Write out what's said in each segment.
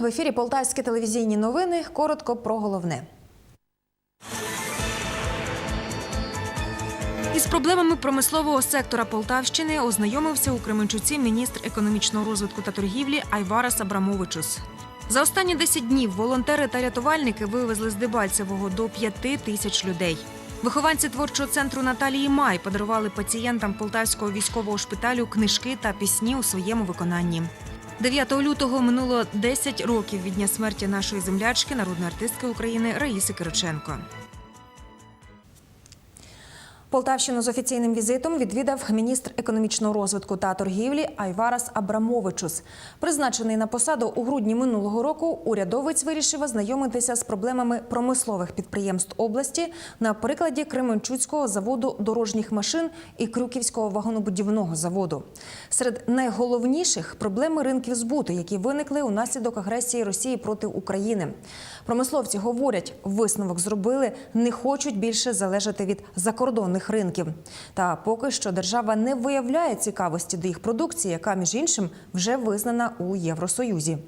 В ефірі Полтавські телевізійні новини. Коротко про головне. Із проблемами промислового сектора Полтавщини ознайомився у Кременчуці міністр економічного розвитку та торгівлі Айварас Абрамовичус. За останні 10 днів волонтери та рятувальники вивезли з Дебальцевого до 5 тисяч людей. Вихованці творчого центру Наталії Май подарували пацієнтам Полтавського військового шпиталю книжки та пісні у своєму виконанні. 9 лютого минуло 10 років від дня смерті нашої землячки, народної артистки України Раїси Кириченко. Полтавщину з офіційним візитом відвідав міністр економічного розвитку та торгівлі Айварас Абрамовичус. Призначений на посаду у грудні минулого року, урядовець вирішив ознайомитися з проблемами промислових підприємств області на прикладі Кременчуцького заводу дорожніх машин і Крюківського вагонобудівного заводу. Серед найголовніших проблеми ринків збуту, які виникли унаслідок агресії Росії проти України. Промисловці говорять, висновок зробили, не хочуть більше залежати від закордонних ринків. Та поки що держава не виявляє цікавості до їх продукції, яка між іншим вже визнана у Євросоюзі.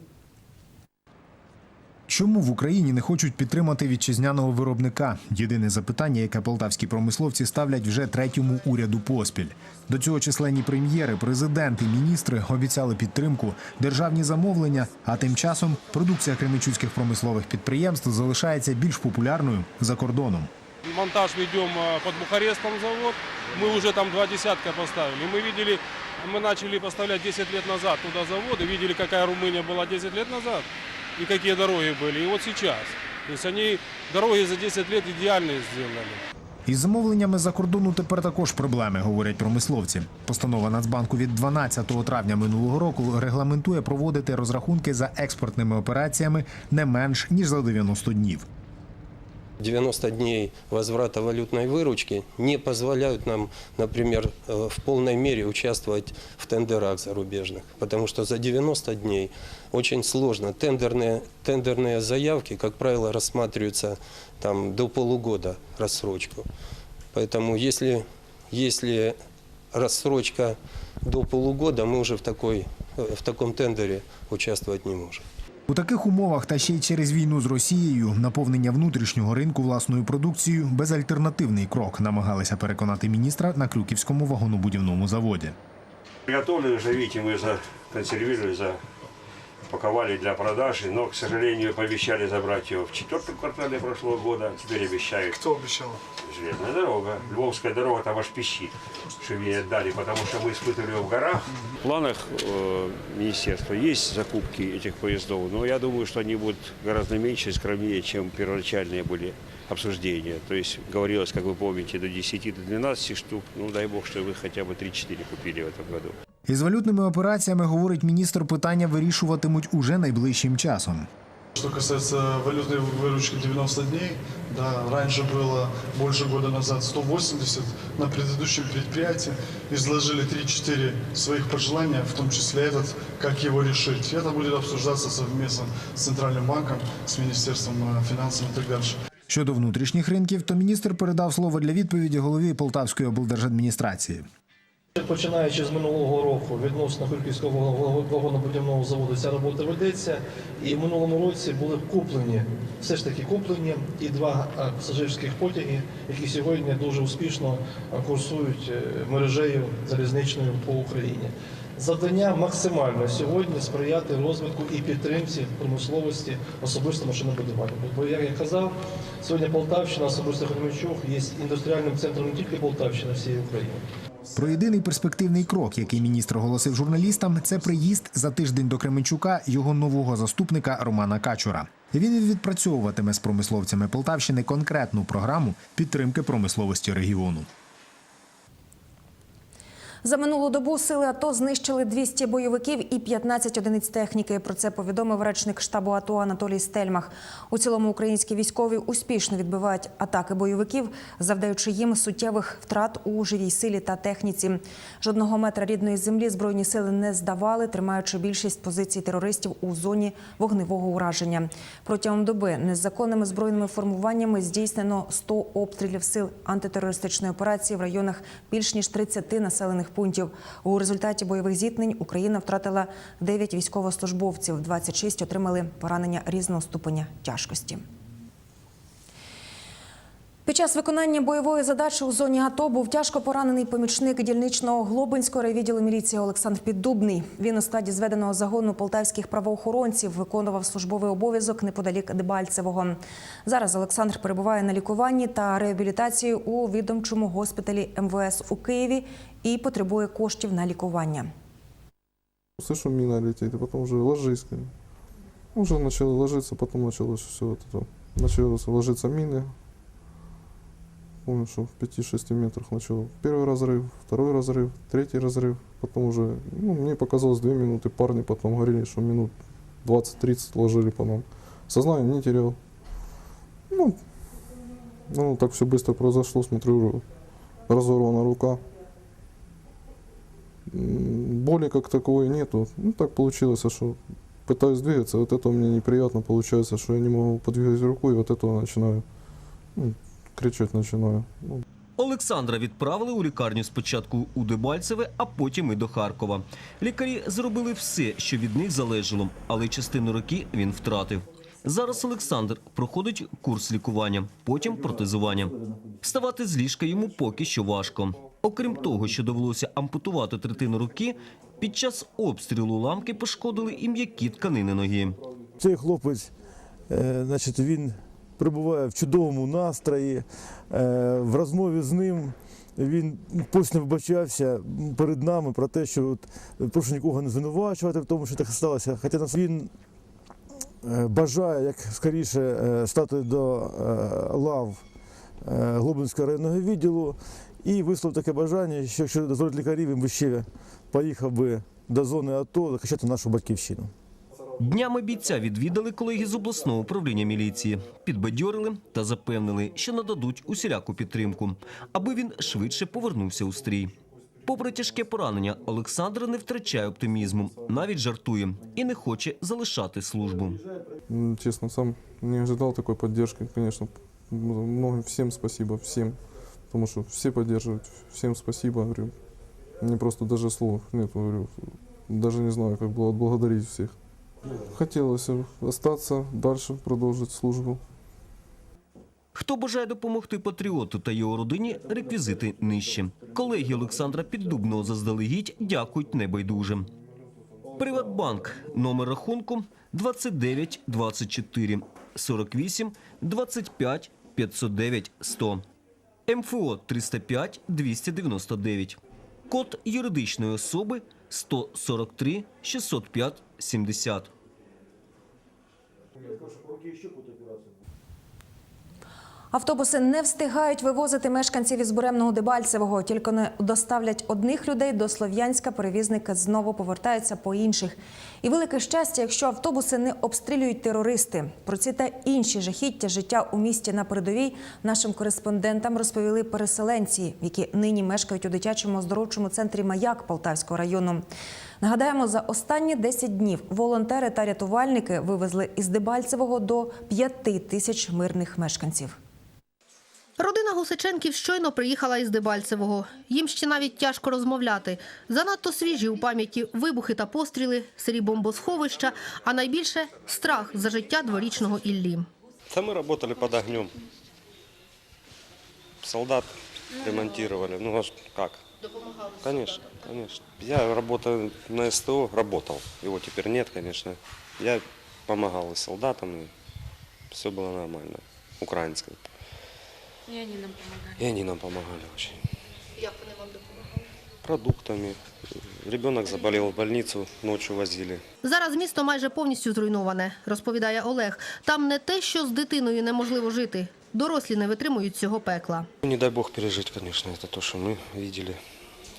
Чому в Україні не хочуть підтримати вітчизняного виробника? Єдине запитання, яке полтавські промисловці ставлять вже третьому уряду поспіль. До цього численні прем'єри, президенти, міністри обіцяли підтримку, державні замовлення. А тим часом продукція кременчуцьких промислових підприємств залишається більш популярною за кордоном Монтаж ведем э, под Бухарестом завод. Мы уже там два десятка поставили. Мы видели, мы начали поставлять 10 лет назад туда заводы, видели, какая Румыния была 10 лет назад и какие дороги были. И вот сейчас. То есть они дороги за 10 лет идеальные сделали. Із замовленнями за кордону тепер також проблеми, говорять промисловці. Постанова Нацбанку від 12 травня минулого року регламентує проводити розрахунки за експортними операціями не менш ніж за 90 днів. 90 дней возврата валютной выручки не позволяют нам, например, э, в полной мере участвовать в тендерах зарубежных. Потому что за 90 дней очень сложно. Тендерные, тендерные заявки, как правило, рассматриваются там, до полугода рассрочку. Поэтому если, если рассрочка до полугода, мы уже в, такой, э, в таком тендере участвовать не можем. У таких умовах та ще й через війну з Росією наповнення внутрішнього ринку власною продукцією безальтернативний крок, намагалися переконати міністра на Крюківському вагонобудівному заводі. Приготовлены живіть, ми мы законсервировали, запаковали для продажи, но, к сожалению, пообещали забрать ее в четвертом квартале прошлого года. Теперь обещают Кто обещал? железная дорога. Львовская дорога там аж пищит, что ей отдали, потому что мы испытывали ее в горах. В планах э, министерства есть закупки этих поездов, но я думаю, что они будут гораздо меньше и скромнее, чем первоначальные были обсуждения. То есть говорилось, как вы помните, до 10 до 12 штук. Ну, дай бог, что вы хотя бы 3-4 купили в этом году. Із валютними операціями, говорить міністр, питання вирішуватимуть уже найближчим часом. Что касается валютной выручки 90 дней, да, раньше было больше года назад 180. На предыдущем предприятии изложили 3-4 своих пожелания, в том числе этот, как его решить. Это будет обсуждаться совместно с Центральным банком, с Министерством э, финансов и так дальше. Щодо внутрішніх ринків, то міністр передав слово для відповіді голові Полтавської облдержадміністрації. Починаючи з минулого року відносно Харківського вагонобудівного заводу ця робота ведеться. І в минулому році були куплені, все ж таки куплені і два пасажирських потяги, які сьогодні дуже успішно курсують е, мережею залізничною по Україні. Завдання максимально сьогодні сприяти розвитку і підтримці промисловості, особисто машинобудування. Бо як я казав, сьогодні Полтавщина, особисто Хромичук, є індустріальним центром не тільки Полтавщини, а всієї України. Про єдиний перспективний крок, який міністр оголосив журналістам, це приїзд за тиждень до Кременчука його нового заступника Романа Качура. Він відпрацьовуватиме з промисловцями Полтавщини конкретну програму підтримки промисловості регіону. За минулу добу сили АТО знищили 200 бойовиків і 15 одиниць техніки. Про це повідомив речник штабу АТО Анатолій Стельмах. У цілому українські військові успішно відбивають атаки бойовиків, завдаючи їм суттєвих втрат у живій силі та техніці. Жодного метра рідної землі збройні сили не здавали, тримаючи більшість позицій терористів у зоні вогневого ураження. Протягом доби незаконними збройними формуваннями здійснено 100 обстрілів сил антитерористичної операції в районах більш ніж 30 населених пунктів. У результаті бойових зіткнень Україна втратила 9 військовослужбовців, 26 отримали поранення різного ступеня тяжкості. Під час виконання бойової задачі у зоні АТО був тяжко поранений помічник дільничного Глобинського райвідділу міліції Олександр Піддубний. Він у складі зведеного загону полтавських правоохоронців виконував службовий обов'язок неподалік Дебальцевого. Зараз Олександр перебуває на лікуванні та реабілітації у відомчому госпіталі МВС у Києві і потребує коштів на лікування. Слышу, мина летит, и потом уже ложись. как бы. Уже начало ложиться, потом началось все вот это. Началось ложиться мины. Помню, что в 5-6 метрах начал первый разрыв, второй разрыв, третий разрыв. Потом уже, ну, мне показалось 2 минуты, парни потом говорили, что минут 20-30 ложили по нам. Сознание не терял. Ну, ну, так все быстро произошло, смотрю, разорвана рука. М, Боли как таковой нету. Ну, так получилось, что пытаюсь двигаться, вот это мне неприятно получается, что я не могу подвигать руку, и вот этого начинаю ну, кричать начинаю. Ну, Олександра відправили у лікарню спочатку у Дебальцеве, а потім і до Харкова. Лікарі зробили все, що від них залежало, але частину руки він втратив. Зараз Олександр проходить курс лікування, потім протезування. Вставати з ліжка йому поки що важко. Окрім того, що довелося ампутувати третину руки, під час обстрілу ламки пошкодили і м'які тканини ноги. Цей хлопець, е, значить, він перебуває в чудовому настрої. Е, В розмові з ним він постійно вибачався перед нами про те, що от, прошу нікого не звинувачувати в тому, що так сталося. Хоча нас він е, бажає як скоріше стати до лав Глобинського районного відділу і висловив таке бажання, що якщо дозволять лікарі, він би ще поїхав би до зони АТО захищати нашу батьківщину. Днями бійця відвідали колеги з обласного управління міліції, підбадьорили та запевнили, що нададуть усіляку підтримку, аби він швидше повернувся у стрій. Попри тяжке поранення, Олександр не втрачає оптимізму, навіть жартує і не хоче залишати службу. м, честно, сам не ожидал такой поддержки, конечно. Много, всем спасибо, всем. Потому что все поддерживают, всем спасибо, говорю. Мне просто даже слов нет, говорю. Даже не знаю, как было отблагодарить всех. Хотелось остаться, дальше продолжить службу. Хто бажає допомогти патріоту та його родині, реквізити нижче. Колеги Олександра Піддубного заздалегідь дякують небайдужим. Приватбанк. Номер рахунку 29 24 48 25 509 100. МФО 305 299. Код юридичної особи 143 605 70. Автобуси не встигають вивозити мешканців із Буремного Дебальцевого. Тільки не доставлять одних людей до Слов'янська. Перевізники знову повертаються по інших. І велике щастя, якщо автобуси не обстрілюють терористи. Про ці та інші жахіття життя у місті на передовій нашим кореспондентам розповіли переселенці, які нині мешкають у дитячому оздоровчому центрі Маяк Полтавського району. Нагадаємо, за останні 10 днів волонтери та рятувальники вивезли із Дебальцевого до 5 тисяч мирних мешканців. Родина Гусиченків щойно приїхала із Дебальцевого. Їм ще навіть тяжко розмовляти. Занадто свіжі у пам'яті вибухи та постріли, сирі бомбосховища, а найбільше – страх за життя дворічного Іллі. Да мы работали под огнем. Солдат ремонтировали. Ну, а ж как? Конечно, конечно. Я работаю на СТО, работал. Его теперь нет, конечно. Я помогал и солдатам, и все было нормально. Украинское. И они нам помогали. И они нам помогали очень. Як вони вам допомагали? Продуктами. Ребенок заболел в больницу, ночью возили. Зараз місто майже повністю зруйноване, розповідає Олег. Там не те, що з дитиною неможливо жити. Дорослі не витримують цього пекла. Ну, Не дай бог пережить, конечно, это то, что мы видели,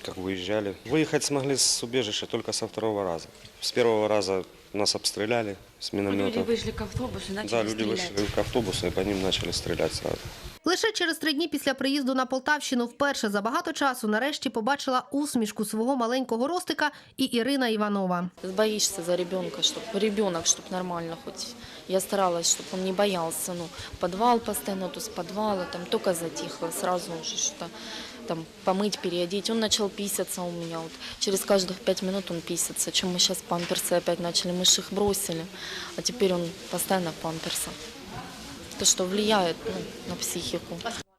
как выезжали. Выехать смогли с убежища только со второго раза. С первого раза нас обстреляли с Люди миномета. вышли к автобусу и начали Да, люди стрелять. вышли к автобусу и по ним начали стрелять сразу. Лише через три дні після приїзду на Полтавщину вперше за багато часу нарешті побачила усмішку свого маленького ростика і Ірина Іванова. Боишься за ребенка, чтобы ребенок, чтобы нормально хоть. Я старалась, чтобы он не боялся. Ну, подвал постоянно, то с подвала, там только затихло, сразу уже что-то там, помыть, переодеть. Он начал писаться у меня. Вот. Через каждых пять минут он писается. Чем мы сейчас памперсы опять начали? Мы же их бросили. А теперь он постоянно в памперсах. То, что влияет ну, на психику.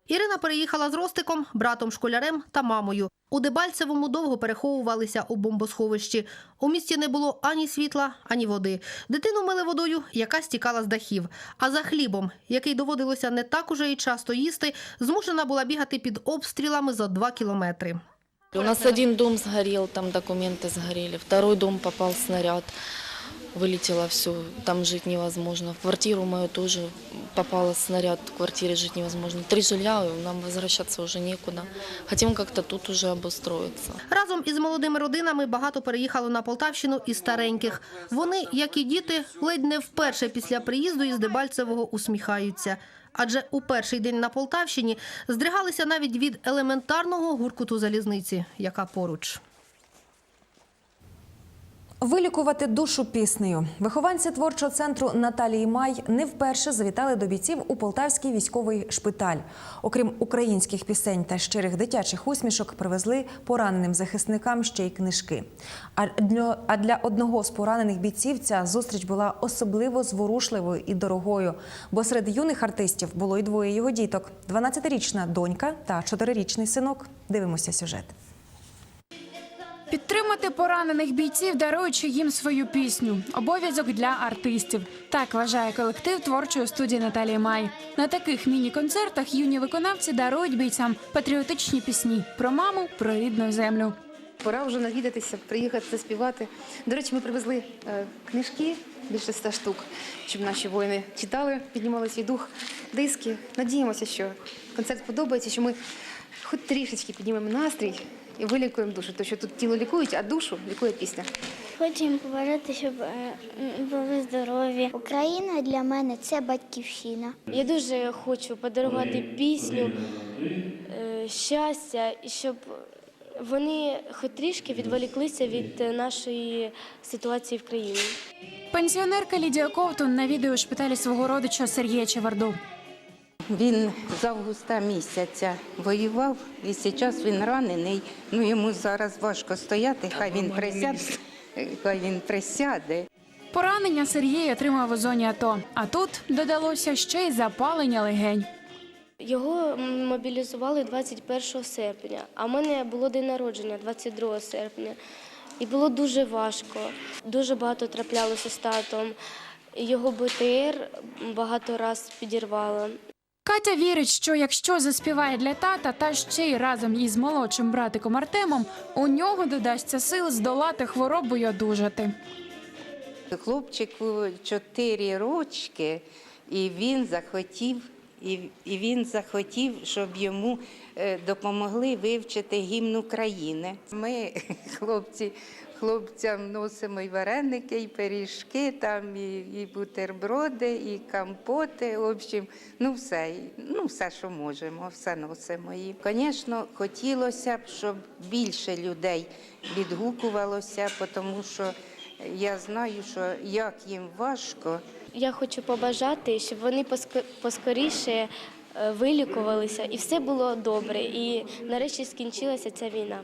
Ірина переїхала з Ростиком, братом школярем та мамою. У Дебальцевому довго переховувалися у бомбосховищі. У місті не було ані світла, ані води. Дитину мили водою, яка стікала з дахів. А за хлібом, який доводилося не так уже і часто їсти, змушена була бігати під обстрілами за два кілометри. У нас один дом сгорел, там документы сгорели. Второй дом попал снаряд. Вылетело все, там жить невозможно. В квартиру мою тоже попал снаряд, в квартире жить невозможно. Три жилья, нам возвращаться уже некуда. Хотим как-то тут уже обустроиться. Разом із молодими родинами багато переїхало на Полтавщину із стареньких. Вони, як і діти, ледь не вперше після приїзду із Дебальцевого усміхаються. Адже у перший день на Полтавщині здригалися навіть від елементарного гуркуту залізниці, яка поруч. Вилікувати душу піснею. Вихованці творчого центру Наталії Май не вперше завітали до бійців у Полтавський військовий шпиталь. Окрім українських пісень та щирих дитячих усмішок, привезли пораненим захисникам ще й книжки. А для, одного з поранених бійців ця зустріч була особливо зворушливою і дорогою. Бо серед юних артистів було й двоє його діток: 12-річна донька та 4-річний синок. Дивимося сюжет. Підтримати поранених бійців, даруючи їм свою пісню. Обов'язок для артистів. Так вважає колектив творчої студії Наталії Май. На таких міні-концертах юні виконавці дарують бійцям патріотичні пісні про маму, про рідну землю. Пора вже навідатися, приїхати заспівати. До речі, ми привезли е, книжки більше ста штук, щоб наші воїни читали, піднімали свій дух, диски. Надіємося, що концерт подобається, що ми хоч трішечки піднімемо настрій і вилікуємо душу. Тому що тут тіло лікують, а душу лікує пісня. Хочу їм побажати, щоб е, були здорові. Україна для мене це батьківщина. Я дуже хочу подарувати пісню, е, щастя, і щоб вони хоч трішки відволіклися від е, нашої ситуації в країні. Пенсіонерка Лідія Ковтун навідує у шпиталі свого родича Сергія Чеварду. Він з августа місяця воював і зараз він ранений. Ну йому зараз важко стояти. Хай він присяде, хай він присяде. Поранення Сергій отримав у зоні АТО. А тут додалося ще й запалення легень. Його мобілізували 21 серпня, а в мене було день народження 22 серпня. І було дуже важко. Дуже багато траплялося з татом. Його БТР багато раз підірвало. Катя вірить, що якщо заспіває для тата та ще й разом із молодшим братиком Артемом, у нього додасться сил здолати хворобу й одужати. Хлопчику чотири рочки, і він захотів, і, і він захотів, щоб йому е, допомогли вивчити гімн України. Ми, хлопці, хлопцям носимо і вареники, і пиріжки, там, і, і бутерброди, і компоти. В общем, ну все, ну все, що можемо, все носимо. І, звісно, хотілося б, щоб більше людей відгукувалося, тому що я знаю, що як їм важко. Я хочу побажати, щоб вони поскоріше е, вилікувалися і все було добре. І нарешті скінчилася ця війна.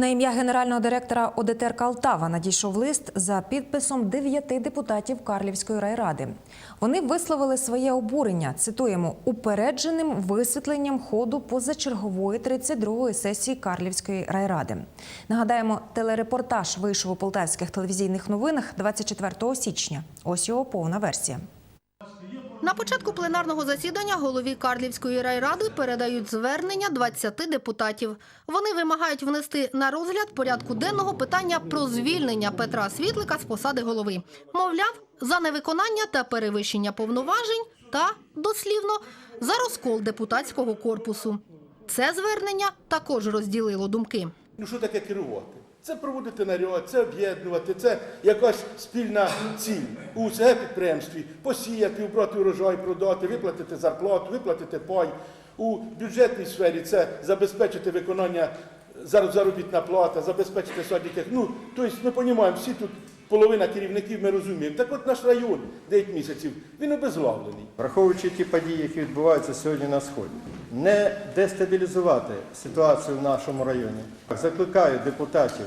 На ім'я генерального директора ОДТР Калтава надійшов лист за підписом дев'яти депутатів Карлівської райради. Вони висловили своє обурення. Цитуємо упередженим висвітленням ходу позачергової 32-ї сесії Карлівської райради. Нагадаємо, телерепортаж вийшов у полтавських телевізійних новинах 24 січня. Ось його повна версія. На початку пленарного засідання голові Карлівської райради передають звернення 20 депутатів. Вони вимагають внести на розгляд порядку денного питання про звільнення Петра Світлика з посади голови. Мовляв, за невиконання та перевищення повноважень та, дослівно, за розкол депутатського корпусу. Це звернення також розділило думки. Ну що таке керувати? Це проводити наряд, це об'єднувати, це якась спільна ціль у це підприємстві посіяти, убрати урожай, продати, виплатити зарплату, виплатити пай. У бюджетній сфері це забезпечити виконання заробітна плата, забезпечити садики. Ну, тобто ми розуміємо, всі тут половина керівників ми розуміємо. Так от наш район 9 місяців, він обезглавлений. Враховуючи ті події, які відбуваються сьогодні на сході, не дестабілізувати ситуацію в нашому районі. Закликаю депутатів,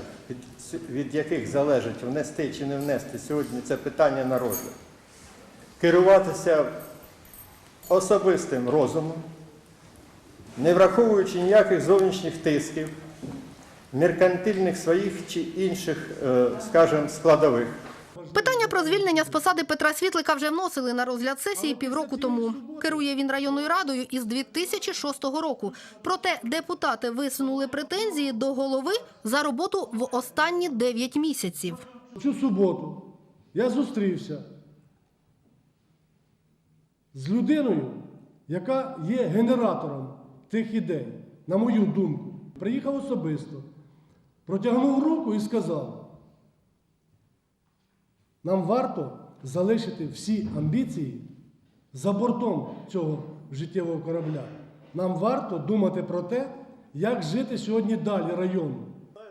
від, яких залежить внести чи не внести сьогодні це питання на розгляд, керуватися особистим розумом, не враховуючи ніяких зовнішніх тисків, меркантильних своїх чи інших, е, скажімо, складових. Питання про звільнення з посади Петра Світлика вже вносили на розгляд сесії півроку тому. Керує він районною радою із 2006 року. Проте депутати висунули претензії до голови за роботу в останні 9 місяців. Цю суботу я зустрівся з людиною, яка є генератором тих ідей, на мою думку. Приїхав особисто, протягнув руку і сказав: нам варто залишити всі амбіції за бортом цього життєвого корабля. Нам варто думати про те, як жити сьогодні далі району.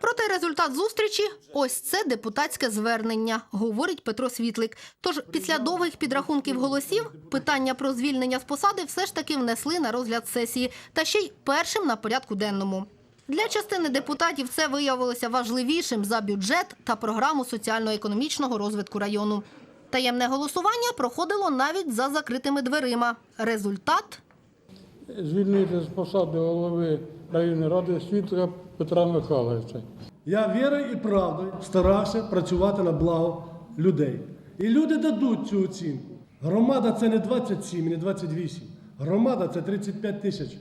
Проте результат зустрічі ось це депутатське звернення, говорить Петро Світлик. Тож після довгих підрахунків голосів питання про звільнення з посади все ж таки внесли на розгляд сесії, та ще й першим на порядку денному. Для частини депутатів це виявилося важливішим за бюджет та програму соціально-економічного розвитку району. Таємне голосування проходило навіть за закритими дверима. Результат звільнити з посади голови районної ради Світла Петра Михайловича. Я вірою і правдою старався працювати на благо людей. І люди дадуть цю оцінку. Громада це не 27, не 28. Громада це 35 тисяч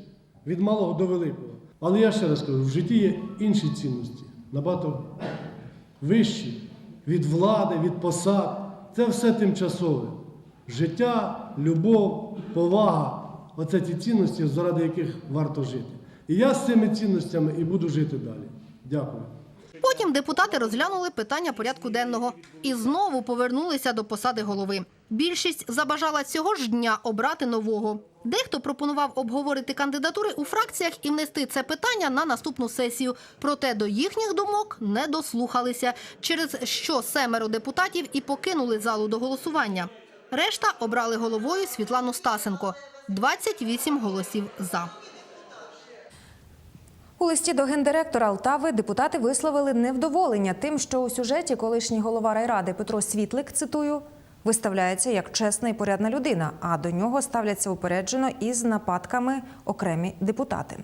від малого до великого. Але я ще раз кажу, в житті є інші цінності, набагато вищі від влади, від посад. Це все тимчасове. Життя, любов, повага оце ті цінності, заради яких варто жити. І я з цими цінностями і буду жити далі. Дякую. Потім депутати розглянули питання порядку денного і знову повернулися до посади голови. Більшість забажала цього ж дня обрати нового. Дехто пропонував обговорити кандидатури у фракціях і внести це питання на наступну сесію. Проте до їхніх думок не дослухалися, через що семеро депутатів і покинули залу до голосування. Решта обрали головою Світлану Стасенко. 28 голосів за. У листі до гендиректора Алтави депутати висловили невдоволення тим, що у сюжеті колишній голова райради Петро Світлик, цитую, виставляється як чесна і порядна людина, а до нього ставляться упереджено із нападками окремі депутати.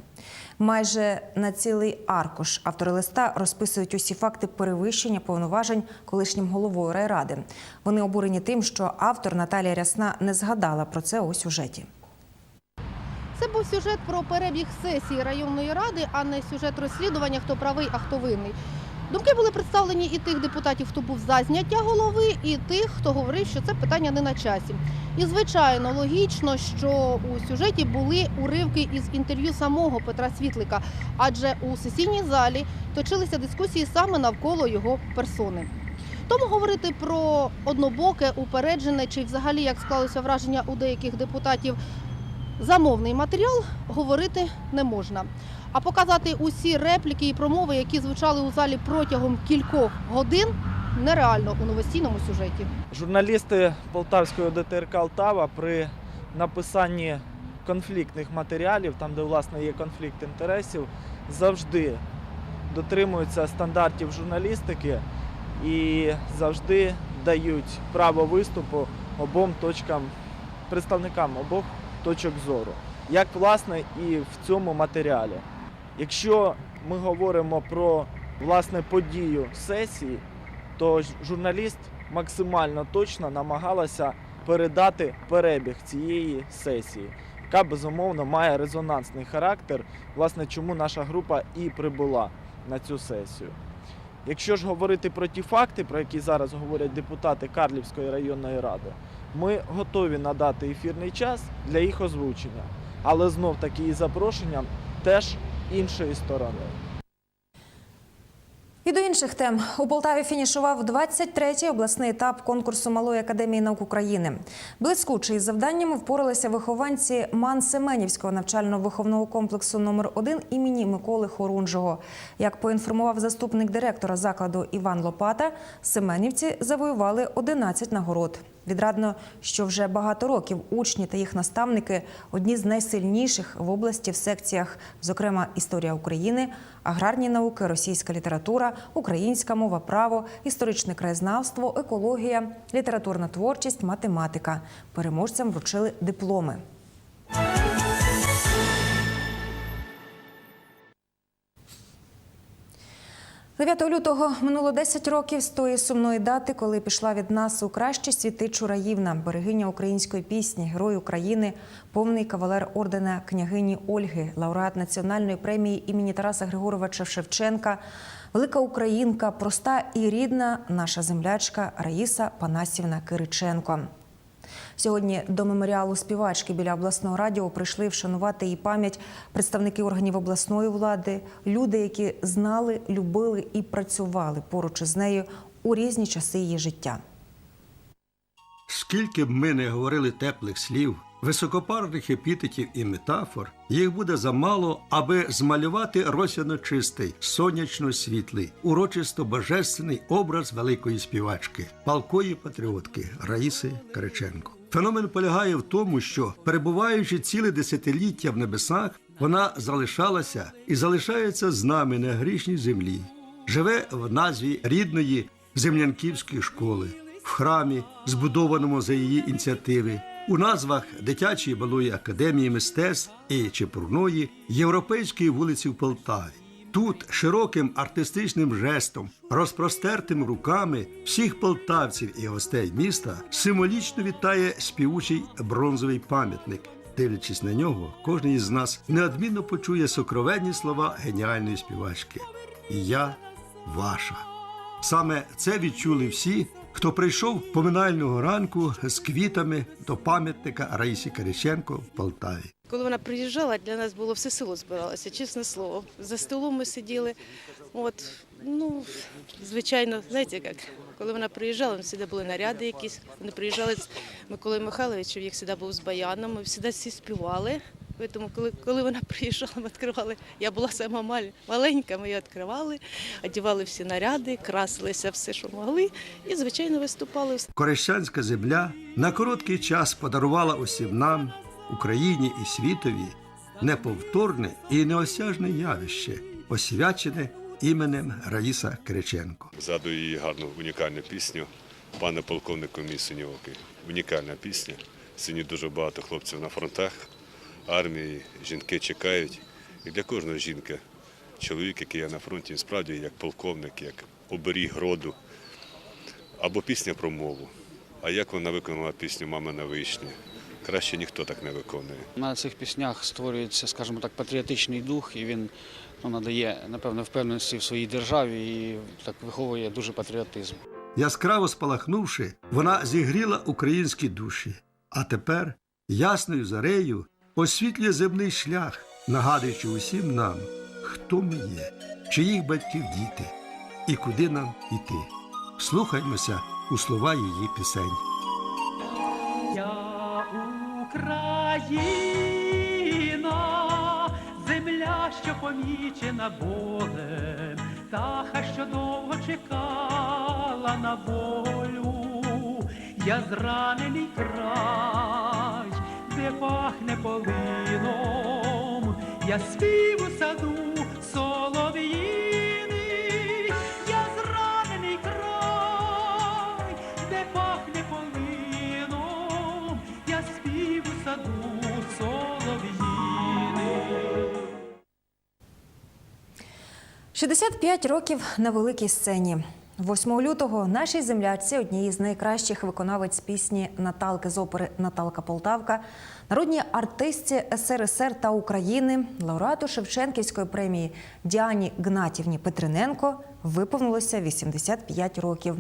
Майже на цілий аркуш автори листа розписують усі факти перевищення повноважень колишнім головою райради. Вони обурені тим, що автор Наталія Рясна не згадала про це у сюжеті. Це був сюжет про перебіг сесії районної ради, а не сюжет розслідування, хто правий, а хто винний. Думки були представлені і тих депутатів, хто був за зняття голови, і тих, хто говорив, що це питання не на часі. І звичайно, логічно, що у сюжеті були уривки із інтерв'ю самого Петра Світлика, адже у сесійній залі точилися дискусії саме навколо його персони. Тому говорити про однобоке, упереджене чи взагалі як склалося враження у деяких депутатів замовний матеріал говорити не можна. А показати усі репліки і промови, які звучали у залі протягом кількох годин, нереально у новостійному сюжеті. Журналісти Полтавської ДТРК Алтава при написанні конфліктних матеріалів, там де власне є конфлікт інтересів, завжди дотримуються стандартів журналістики і завжди дають право виступу обом точкам, представникам обох точок зору, як власне і в цьому матеріалі. Якщо ми говоримо про власне подію сесії, то журналіст максимально точно намагалася передати перебіг цієї сесії, яка безумовно має резонансний характер, власне, чому наша група і прибула на цю сесію. Якщо ж говорити про ті факти, про які зараз говорять депутати Карлівської районної ради, ми готові надати ефірний час для їх озвучення, але знов таки і запрошенням теж іншої сторони. І до інших тем у Полтаві фінішував 23-й обласний етап конкурсу Малої академії наук України. Блискуче із завданнями впоралися вихованці Ман Семенівського навчально-виховного комплексу номер 1 імені Миколи Хорунжого. Як поінформував заступник директора закладу Іван Лопата, семенівці завоювали 11 нагород. Відрадно, що вже багато років учні та їх наставники одні з найсильніших в області в секціях, зокрема історія України, аграрні науки, російська література, українська мова, право, історичне краєзнавство, екологія, літературна творчість, математика. Переможцям вручили дипломи. – 9 лютого минуло 10 років з тої сумної дати, коли пішла від нас у кращі світи Чураївна, берегиня української пісні, герой України, повний кавалер ордена княгині Ольги, лауреат національної премії імені Тараса Григоровича Шевченка, велика українка, проста і рідна наша землячка Раїса Панасівна Кириченко. Сьогодні до меморіалу співачки біля обласного радіо прийшли вшанувати її пам'ять представники органів обласної влади, люди, які знали, любили і працювали поруч із нею у різні часи її життя. Скільки б ми не говорили теплих слів, високопарних епітетів і метафор, їх буде замало, аби змалювати росяно чистий, сонячно світлий, урочисто божественний образ великої співачки, палкої патріотки Раїси Кириченко. Феномен полягає в тому, що перебуваючи ціле десятиліття в небесах, вона залишалася і залишається з нами на грішній землі, живе в назві рідної землянківської школи, в храмі, збудованому за її ініціативи, у назвах дитячої малої академії мистецтв і Чепурної Європейської вулиці в Полтаві. Тут широким артистичним жестом, розпростертим руками всіх полтавців і гостей міста символічно вітає співучий бронзовий пам'ятник. Дивлячись на нього, кожен із нас неодмінно почує сокровенні слова геніальної співачки. І я ваша. Саме це відчули всі, хто прийшов поминального ранку з квітами до пам'ятника Раїсі Кириченко в Полтаві. Коли вона приїжджала, для нас було все село збиралося, чесне слово. За столом ми сиділи. От, ну, звичайно, знаєте як, коли вона приїжджала, завжди були наряди якісь. Вони приїжджали з Миколою Михайловичем, як завжди був з баяном, ми завжди всі співали. Тому, коли, коли вона приїжджала, ми відкривали. Я була сама маленька, ми її відкривали, одягали всі наряди, красилися все, що могли, і, звичайно, виступали. Корещанська земля на короткий час подарувала усім нам, Україні і світові, неповторне і неосяжне явище, освячене іменем Раїса Кириченко. Згадую її гарну унікальну пісню пане полковнику мій. Унікальна пісня. Сьогодні дуже багато хлопців на фронтах, армії, жінки чекають. І для кожної жінки чоловік, який є на фронті, він справді як полковник, як оберіг роду. Або пісня про мову. А як вона виконала пісню Мама на вишні? Краще ніхто так не виконує. На цих піснях створюється, скажімо так, патріотичний дух, і він ну, надає, напевно, впевненості в своїй державі і так виховує дуже патріотизм. Яскраво спалахнувши, вона зігріла українські душі. А тепер ясною зарею освітлює земний шлях, нагадуючи усім нам, хто ми є, чиїх батьків діти і куди нам іти. Слухаймося у слова її пісень. Україна, земля, що помічена болем, птаха, що довго чекала на волю, я зранений край, де пахне полином, я спів у саду солов'їний, 65 років на великій сцені. 8 лютого нашій землячці, одній з найкращих виконавець пісні Наталки з опери Наталка Полтавка, народній артистці СРСР та України, лауреату Шевченківської премії Діані Гнатівні Петриненко виповнилося 85 років.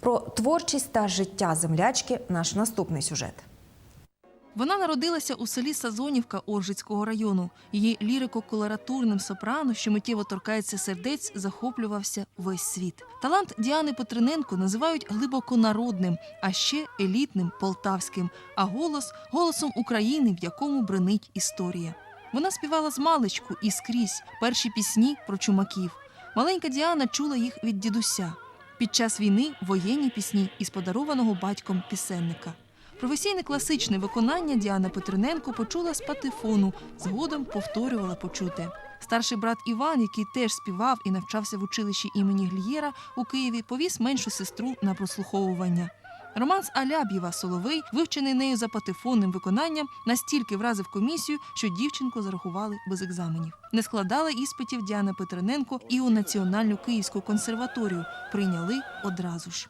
Про творчість та життя землячки наш наступний сюжет. Вона народилася у селі Сазонівка Оржицького району. Її лірико-колоратурним сопрано, що миттєво торкається сердець, захоплювався весь світ. Талант Діани Петриненко називають глибоко народним, а ще елітним полтавським, а голос голосом України, в якому бренить історія. Вона співала з маличку і скрізь перші пісні про чумаків. Маленька Діана чула їх від дідуся. Під час війни воєнні пісні із подарованого батьком пісенника. Професійне класичне виконання Діана Петриненко почула з патефону, згодом повторювала почуте. Старший брат Іван, який теж співав і навчався в училищі імені Глієра у Києві, повіз меншу сестру на прослуховування. Романс Аляб'єва Соловей, вивчений нею за патефонним виконанням, настільки вразив комісію, що дівчинку зарахували без екзаменів. Не складала іспитів Діана Петриненко і у Національну Київську консерваторію прийняли одразу ж.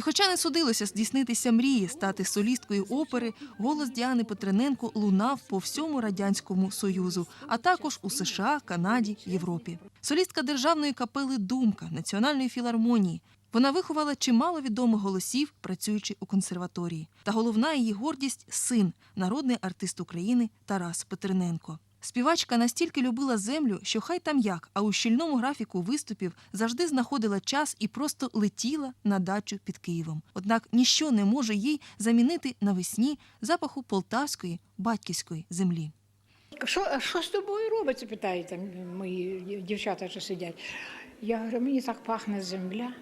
І хоча не судилося здійснитися мрії стати солісткою опери, голос Діани Петрененко лунав по всьому радянському союзу, а також у США, Канаді, Європі. Солістка державної капели Думка Національної філармонії. Вона виховала чимало відомих голосів, працюючи у консерваторії. Та головна її гордість син, народний артист України Тарас Петрененко. Співачка настільки любила землю, що хай там як, а у щільному графіку виступів завжди знаходила час і просто летіла на дачу під Києвом. Однак ніщо не може їй замінити навесні запаху полтавської батьківської землі. Що, що з тобою робиться? питають там мої дівчата, що сидять. Я говорю, мені так пахне земля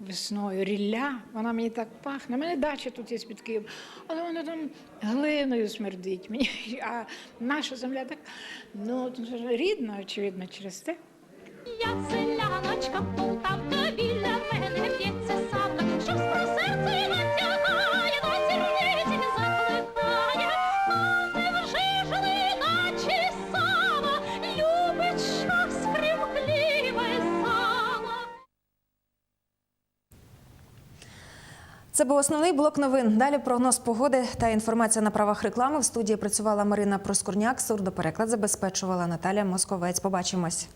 весною, рілля, вона мені так пахне. У мене дача тут є під Києвом, але вона там глиною смердить. Мені, а наша земля так, ну, рідна, очевидно, через те. Я селяночка, був основний блок новин. Далі прогноз погоди та інформація на правах реклами. В студії працювала Марина Проскурняк. Сурдопереклад забезпечувала Наталя Московець. Побачимось.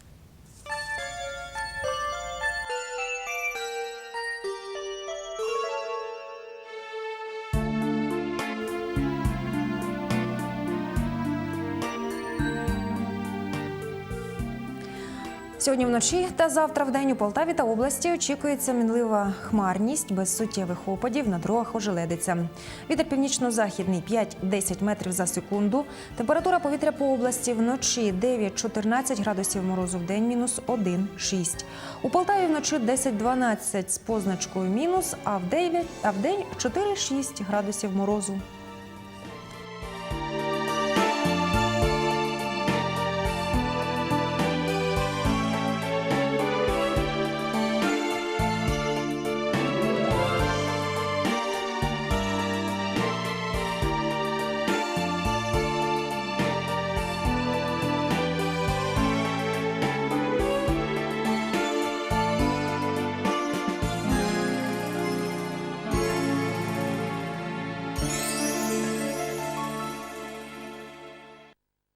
Сьогодні вночі та завтра в день у Полтаві та області очікується мінлива хмарність без суттєвих опадів на дорогах ожеледиться. Вітер північно-західний 5-10 метрів за секунду. Температура повітря по області вночі 9-14 градусів морозу в день, мінус 1-6. У Полтаві вночі 10-12 з позначкою мінус, а в день, а в 4-6 градусів морозу.